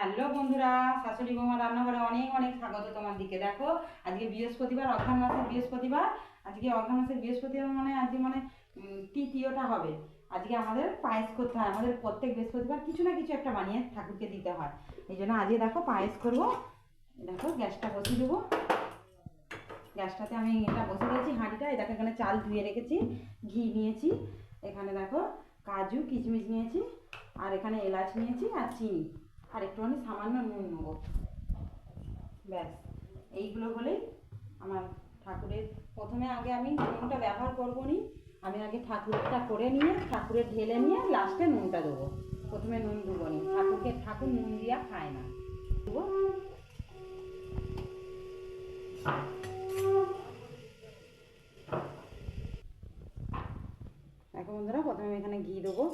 Hello বন্ধুরা, শাশুড়ি বৌমা রান্নাঘরে অনেক অনেক স্বাগত তোমার দিকে। দেখো, আজকে বৃহস্পতিবার, অঘ্রাণ মাসের বৃহস্পতিবার। আজকে অঘ্রাণ মাসের বৃহস্পতিবার মানে আজকে মানে তৃতীয়টা হবে। আজকে আমাদের পায়েস করতে হয়। আমাদের প্রত্যেক বৃহস্পতিবার কিছু না কিছু একটা বানিয়ে ঠাকুরকে দিতে হয়। এই জন্য আজকে দেখো পায়েস করব। দেখো, গ্যাসটা বসিয়ে দেবো। গ্যাসটাতে আমি এটা বসে দিয়েছি, হাঁড়িটা। দেখো, এখানে চাল ধুয়ে রেখেছি, ঘি নিয়েছি। এখানে দেখো, কাজু কিচমিচ নিয়েছি, আর এখানে এলাচ নিয়েছি আর চিনি। আর একটুখানি সামান্য নুন নেব। ব্যাস, এইগুলো হলেই আমার ঠাকুরের। প্রথমে আগে আমি নুনটা ব্যবহার করব নি, আমি আগে ঠাকুরটা করে নিয়ে, ঠাকুরের ঢেলে নিয়ে লাস্টে নুনটা দেবো। প্রথমে নুন দেবো নি, ঠাকুরকে ঠাকুর নুন দিয়া খায় না। দেবো। দেখো বন্ধুরা, প্রথমে আমি এখানে ঘি দেবো।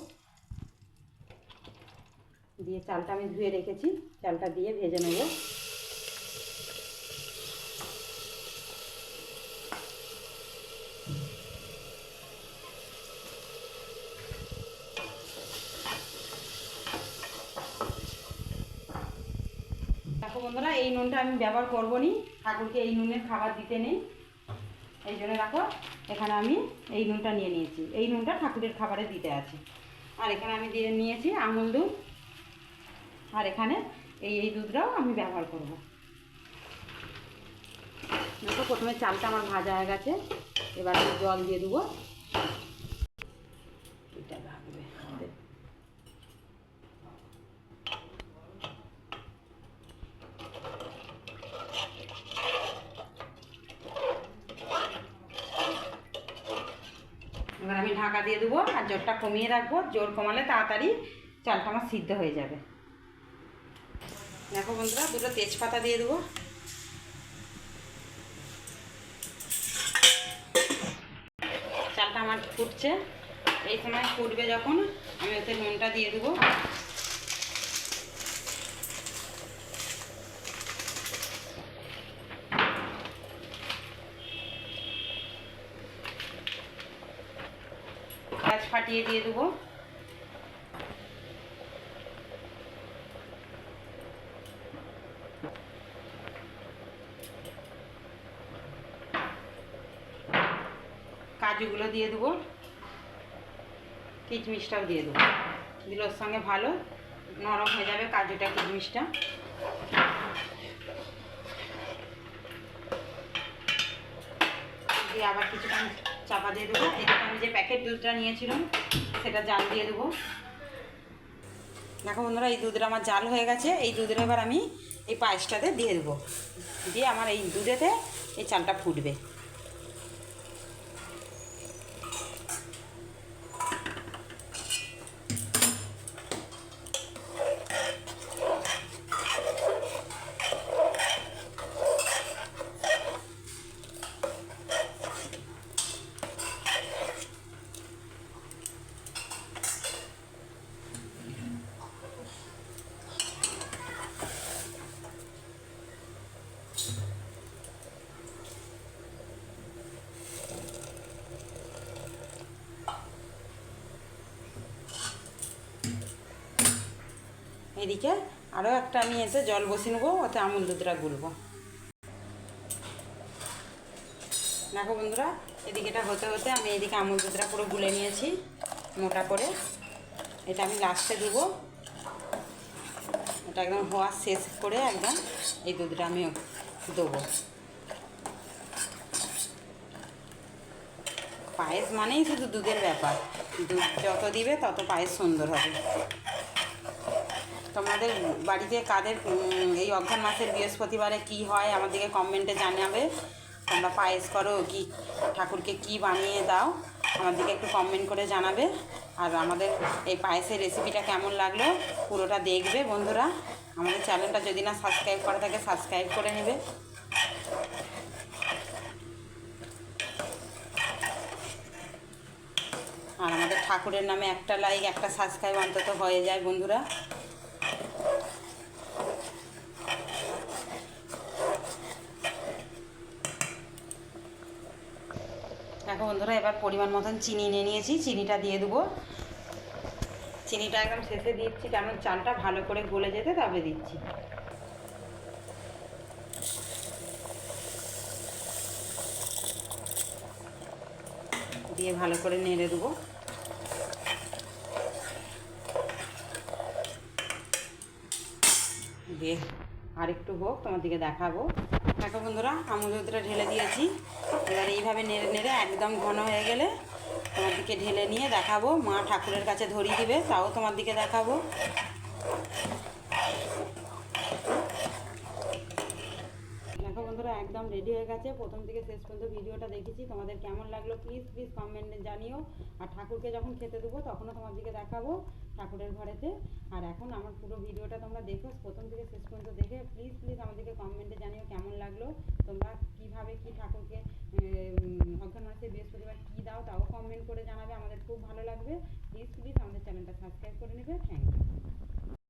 দিয়ে চালটা আমি ধুয়ে রেখেছি। চালটা দিয়ে ভেজে নেব। দেখো বন্ধুরা, এই নুনটা আমি ব্যবহার করব নি ঠাকুরকে এই নুনের খাবার দিতে নেই। এই জন্য দেখো, এখানে আমি এই নুনটা নিয়ে নিয়েছি। এই নুনটা ঠাকুরের খাবারে দিতে আছে। আর এখানে আমি দিয়ে নিয়েছি আমুল দুধ। আর এখানে এই এই দুধটাও আমি ব্যবহার করব। দেখো, প্রথমে চালটা আমার ভাজা হয়ে গেছে। এবার জল দিয়ে দেবো। এবার আমি ঢাকা দিয়ে দেবো আর জোরটা কমিয়ে রাখব। জোর কমালে তাড়াতাড়ি চালটা আমার সিদ্ধ হয়ে যাবে। দেখো বন্ধুরা, দুটো তেজপাতা দিয়ে দেবো। চালটা আমার ফুটছে। এই সময় ফুটবে যখন, আমি ওতে নুনটা দিয়ে দেবো। পেঁয়াজ ফাটিয়ে দিয়ে দেবো। কাজুগুলো দিয়ে দেবো। কিচমিচটাও দিয়ে দেবো। দিলোর সঙ্গে ভালো নরম হয়ে যাবে কাজুটা কিচমিচটা। দিয়ে আবার কিছুক্ষণ চাপা দিয়ে দেবো। এদিকে আমি যে প্যাকেট দুধটা নিয়েছিলাম, সেটা জাল দিয়ে দেবো। দেখো বন্ধুরা, এই দুধটা আমার জাল হয়ে গেছে। এই দুধের এবার আমি এই পায়েসটাতে দিয়ে দেবো। দিয়ে আমার এই দুধেতে এই চালটা ফুটবে। এদিকে আরও একটা আমি এতে জল বসিয়ে নেব, ওতে আমুল দুধটা গুলবো। দেখো বন্ধুরা এদিকে এটা হতে হতে আমি এদিকে আমুল দুধটা পুরো গুলে নিয়েছি, মোটা করে। এটা আমি লাস্টে দেবো এটা একদম হওয়া শেষ করে একদম এই দুধটা আমি দেবো। পায়েস মানেই শুধু দুধের ব্যাপার। দুধ যত দিবে তত পায়েস সুন্দর হবে। তোমাদের বাড়িতে কাদের এই অঘ্রাণ মাসের বৃহস্পতিবারে কি হয় আমাদেরকে কমেন্টে জানাবে। তোমরা পায়েস করো কি, ঠাকুরকে কি বানিয়ে দাও আমাদেরকে একটু কমেন্ট করে জানাবে। আর আমাদের এই পায়েসের রেসিপিটা কেমন লাগল, পুরোটা দেখবে বন্ধুরা। আমাদের চ্যানেলটা যদি না সাবস্ক্রাইব করা থাকে সাবস্ক্রাইব করে নেবে। আর আমাদের ঠাকুরের নামে একটা লাইক একটা সাবস্ক্রাইব অন্তত হয়ে যায় বন্ধুরা। দেখো বন্ধুরা, এবার পরিমাণ মতন চিনি নিয়ে নিয়েছি। চিনিটা দিয়ে দেবো। চিনিটা একদম শেষে দিচ্ছি, কারণ চালটা ভালো করে গলে যেতে তবে দিচ্ছি। দিয়ে ভালো করে নেড়ে দেবো। দিয়ে আর একটু হোক, তোমার দিকে দেখাবো। দেখো বন্ধুরা আমুল ঢেলে দিয়েছি। এবার এইভাবে নেড়ে নেড়ে একদম ঘন হয়ে গেলে তোমার দিকে ঢেলে নিয়ে দেখাবো। মা ঠাকুরের কাছে ধরিয়ে দিবে, তাও তোমার দিকে দেখাবো। দেখো বন্ধুরা, একদম রেডি হয়ে গেছে। প্রথম থেকে শেষ পর্যন্ত ভিডিওটা দেখেছি। তোমাদের কেমন লাগল প্লিজ প্লিজ কমেন্টে জানিও। আর ঠাকুরকে যখন খেতে দেবো, তখনও তোমার দিকে দেখাবো ঠাকুরের ঘরেতে। আর এখন আমার পুরো ভিডিওটা তোমরা দেখো। প্রথম থেকে শেষ পর্যন্ত দেখে প্লিজ প্লিজ আমাদেরকে কমেন্টে জানিও কেমন লাগল। তোমরা কীভাবে কি ঠাকুরকে অজ্ঞান মাসে বৃহস্পতিবার কী দাও তাও কমেন্ট করে জানাবে, আমাদের খুব ভালো লাগবে। প্লিজ প্লিজ আমাদের চ্যানেলটা সাবস্ক্রাইব করে নেবে। Thank you